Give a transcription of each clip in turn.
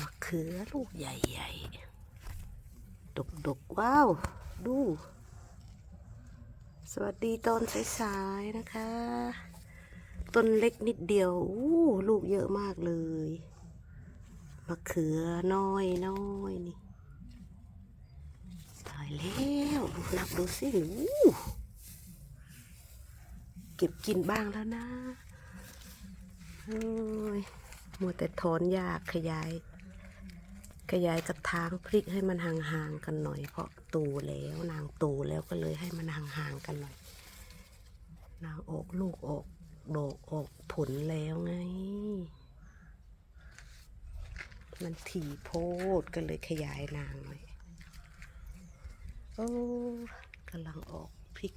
มะเขือลูกใหญ่ๆ ดกๆ ว้าว ดู สวัสดีตอนสายๆ นะคะ ต้นเล็กนิดเดียว อู้ลูกเยอะมากเลย มะเขือน้อยน้อยนี่ ตายแล้วดูนับดูสิอู้เก็บกินบ้างแล้วนะโอ้ย มัวแต่ถอนหญ้าขยาย ขยายกระถางพริกให้มันห่างๆกันหน่อย เพราะตูแล้วนางตูแล้วก็เลยให้มันห่างๆกันหน่อย นางออกลูกออกดอกออกผลแล้วไง มันถี่โพดก็เลยขยายนางหน่อยโอ้กำลังออกพริก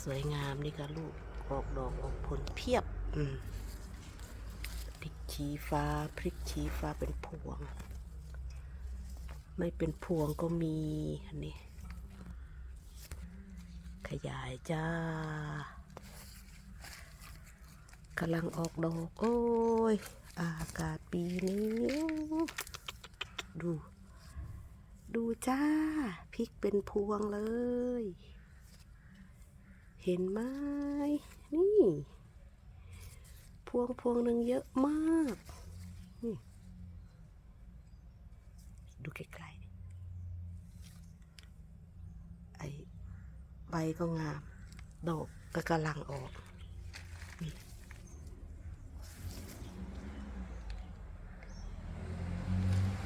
สวยงามนี่ก็ลูก ออกดอกออกผลเพียบพริกชี้ฟ้าพริกชี้ฟ้าเป็นพวง ไม่เป็นพวงก็มีอันนี้ขยายจ้ากำลังออกดอก โอ้ย อากาศปีนี้ ดู ดูจ้าพริกเป็นพวงเลย เห็นไหมนี่ พวงพวงหนึ่งเยอะมากนี่ดูใกล้ๆไอใบก็งาม ดอกก็กำลังออก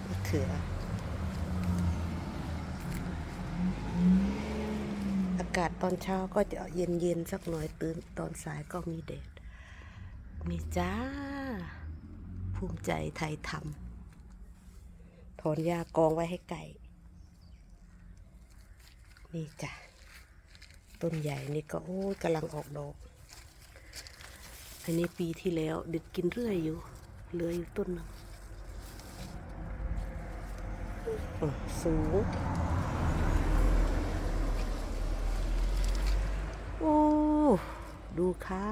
มะเขือากาศตอนเช้าก็จะเย็นๆสักหน่อยตื่นตอนสายก็มีแดดมีจ้า ภูมิใจไทยทำถอนยากองไว้ให้ไก่ นี่จ้ะ ต้นใหญ่นี่ก็โอ้กำลังออกดอก อันนี้ปีที่แล้วเด็ดกินเรื่อยอยู่เหลืออยู่ต้นหนึงอะสูง โอ้ ดูค่ะ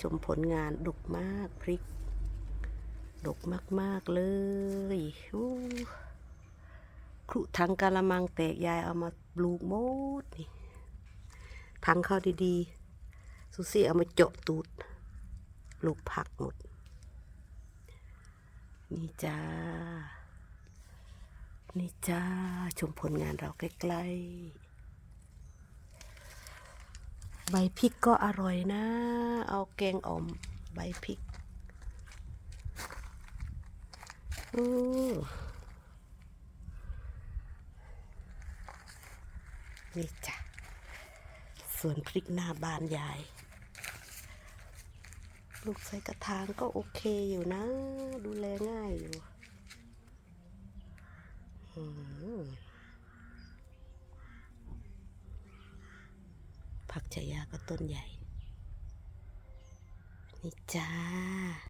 ชมผลงานดกมากพริก ดกมาก ๆ เลยครุทังกะละมังแตกยายเอามาปลูกหมดนี่ทังเข้าดีๆ สุซี่เอามาเจาะตูดปลูกผักหมด นี่จ้า นี่จ้า ชมผลงานเราใกล้ ๆ ใบพริกก็อร่อยนะ เอาแกงอ่อม ใบพริกออนี่จ้ะส่วนพริกหน้าบานยาย ลูกใส่กระถางก็โอเคอยู่นะ ดูแลง่ายอยู่อืม ผักชายาก็ต้นใหญ่ นี่จ้า